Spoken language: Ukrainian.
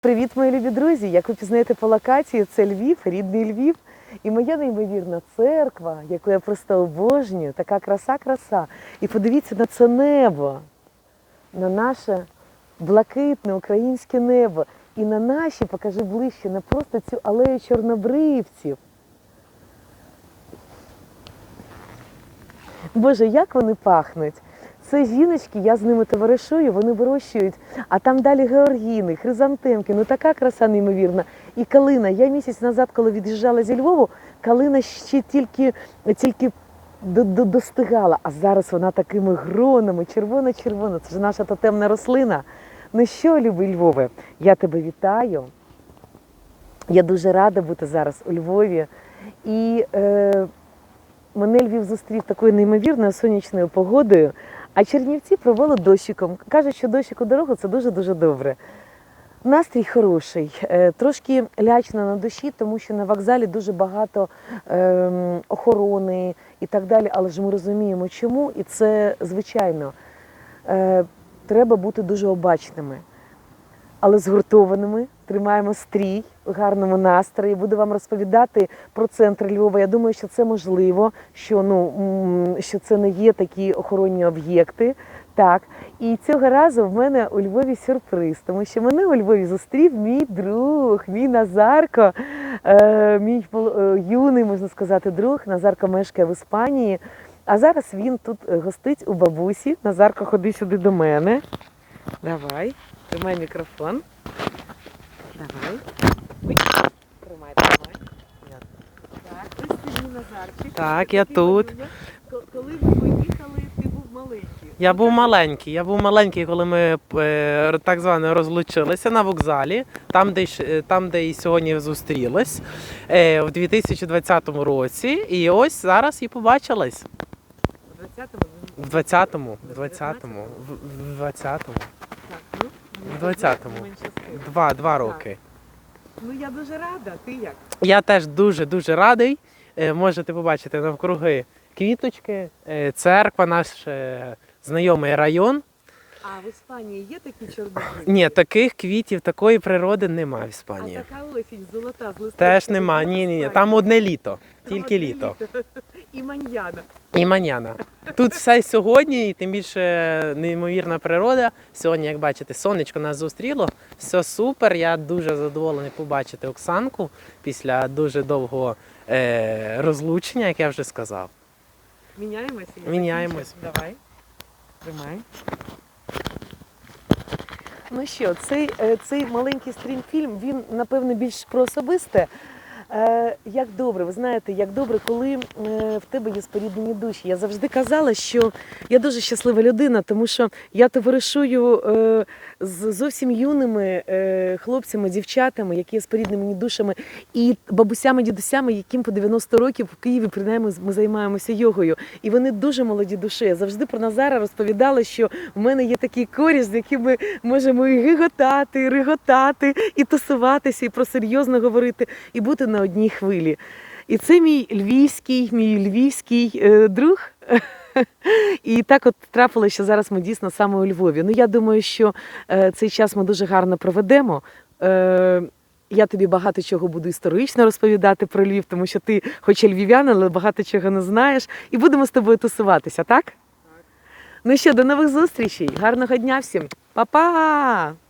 Привіт, мої любі друзі! Як ви пізнаєте по локації, це Львів, рідний Львів. І моя неймовірна церква, яку я просто обожнюю, така краса-краса. І подивіться на це небо, на наше блакитне українське небо. І на наші, покажи ближче, на просто цю алею чорнобривців. Боже, як вони пахнуть! Це жіночки, я з ними товаришую, вони вирощують, а там далі георгіни, хризантемки, ну така краса неймовірна. І калина. Я місяць назад, коли від'їжджала зі Львову, калина ще тільки, тільки до- до- достигала, а зараз вона такими гронами, червона-червона. Це ж наша тотемна рослина. Ну що, любий Львове, я тебе вітаю. Я дуже рада бути зараз у Львові. І е, мене Львів зустрів такою неймовірною сонячною погодою, а Чернівці провели дощиком. Кажуть, що дощик у дорогу це дуже-дуже добре. Настрій хороший, е, трошки лячно на душі, тому що на вокзалі дуже багато ем, охорони і так далі. Але ж ми розуміємо, чому, і це звичайно. Е, треба бути дуже обачними але згуртованими. Тримаємо стрій у гарному настрої. Буду вам розповідати про центр Львова. Я думаю, що це можливо, що ну що це не є такі охоронні об'єкти. Так, і цього разу в мене у Львові сюрприз, тому що мене у Львові зустрів мій друг, мій Назарко, е, мій е, юний, можна сказати, друг. Назарко мешкає в Іспанії. А зараз він тут е, гостить у бабусі. Назарко, ходи сюди до мене. Давай, тримай мікрофон. Давай. Ой, тримай, тримай. Так, ось тобі Назарчик. Так, я тут. Валюня. Ко- Коли ви поїхали, ти був маленький. Я був маленький. Я був маленький, коли ми е, так звано розлучилися на вокзалі, там, де, ж- е, там, де і сьогодні зустрілись е, в 2020 році. І ось зараз і побачились. У 20-му. В 20-му, в 20-му, в- в 20-му. Так, ну, В 20-му. Два, два роки. Ну я дуже рада, ти як? Я теж дуже-дуже радий. Е, Можете побачити навкруги квіточки, е, церква, наш е, знайомий район. А в Іспанії є такі чорнобривці? Ні, таких квітів, такої природи немає в А Іспанії. така осінь золота з листочками. Теж нема. Ні, ні, ні. Там одне літо, тільки літо. І маньяна. І маняна. Тут все сьогодні, і тим більше неймовірна природа. Сьогодні, як бачите, сонечко нас зустріло. Все супер. Я дуже задоволений побачити Оксанку після дуже довгого е, розлучення, як я вже сказав. Міняємося? Міняємось. Давай. Тримай. Ну що, цей, е, цей маленький стрімфільм, він, напевно, більш про особисте. Е, як добре, ви знаєте, як добре, коли е, в тебе є споріднені душі. Я завжди казала, що я дуже щаслива людина, тому що я товаришую е, з зовсім юними хлопцями, дівчатами, які є спорідненими душами, і бабусями, дідусями, яким по 90 років в Києві принаймні ми займаємося йогою. І вони дуже молоді душі. Я завжди про Назара розповідала, що в мене є такий коріш, з яким ми можемо і гиготати, і риготати, і тусуватися, і про серйозно говорити, і бути на одній хвилі. І це мій львівський, мій львівський е, друг. І так от трапилося, що зараз ми дійсно саме у Львові. Ну я думаю, що е, цей час ми дуже гарно проведемо. Е, я тобі багато чого буду історично розповідати про Львів, тому що ти, хоч і львів'янин, але багато чого не знаєш. І будемо з тобою тусуватися, так? Ну що, до нових зустрічей. Гарного дня всім. Па-па!